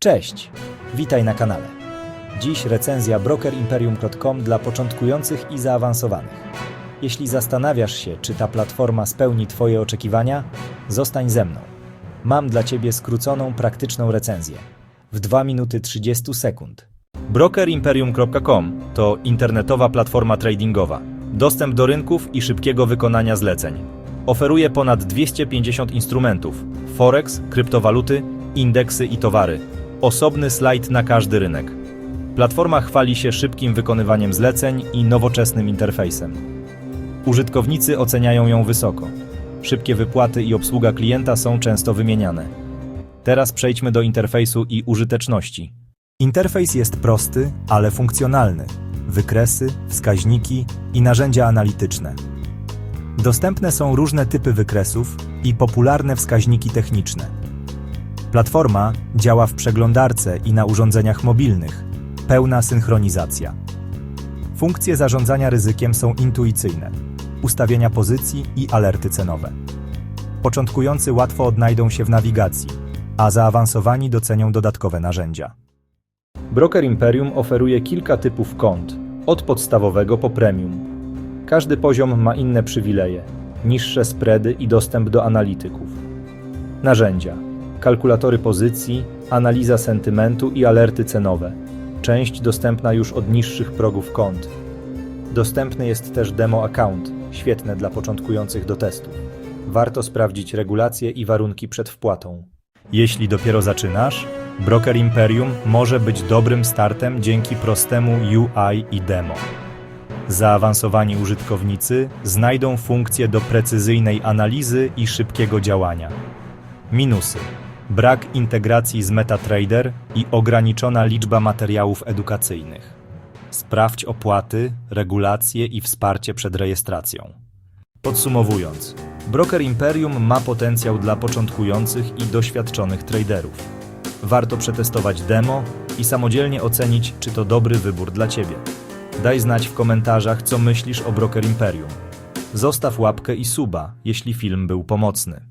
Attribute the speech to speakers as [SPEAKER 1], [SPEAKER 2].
[SPEAKER 1] Cześć, witaj na kanale. Dziś recenzja brokerimperium.com dla początkujących i zaawansowanych. Jeśli zastanawiasz się, czy ta platforma spełni Twoje oczekiwania, zostań ze mną. Mam dla Ciebie skróconą, praktyczną recenzję w 2 minuty 30 sekund. Brokerimperium.com to internetowa platforma tradingowa. Dostęp do rynków i szybkiego wykonania zleceń. Oferuje ponad 250 instrumentów: forex, kryptowaluty, indeksy i towary. Osobny slajd na każdy rynek. Platforma chwali się szybkim wykonywaniem zleceń i nowoczesnym interfejsem. Użytkownicy oceniają ją wysoko. Szybkie wypłaty i obsługa klienta są często wymieniane. Teraz przejdźmy do interfejsu i użyteczności. Interfejs jest prosty, ale funkcjonalny. Wykresy, wskaźniki i narzędzia analityczne. Dostępne są różne typy wykresów i popularne wskaźniki techniczne. Platforma działa w przeglądarce i na urządzeniach mobilnych. Pełna synchronizacja. Funkcje zarządzania ryzykiem są intuicyjne. Ustawienia pozycji i alerty cenowe. Początkujący łatwo odnajdą się w nawigacji, a zaawansowani docenią dodatkowe narzędzia. Broker Imperium oferuje kilka typów kont, od podstawowego po premium. Każdy poziom ma inne przywileje, niższe spready i dostęp do analityków. Narzędzia: kalkulatory pozycji, analiza sentymentu i alerty cenowe. Część dostępna już od niższych progów kont. Dostępny jest też demo account, świetne dla początkujących do testów. Warto sprawdzić regulacje i warunki przed wpłatą. Jeśli dopiero zaczynasz, Broker Imperium może być dobrym startem dzięki prostemu UI i demo. Zaawansowani użytkownicy znajdą funkcje do precyzyjnej analizy i szybkiego działania. Minusy: brak integracji z MetaTrader i ograniczona liczba materiałów edukacyjnych. Sprawdź opłaty, regulacje i wsparcie przed rejestracją. Podsumowując, Broker Imperium ma potencjał dla początkujących i doświadczonych traderów. Warto przetestować demo i samodzielnie ocenić, czy to dobry wybór dla Ciebie. Daj znać w komentarzach, co myślisz o Broker Imperium. Zostaw łapkę i suba, jeśli film był pomocny.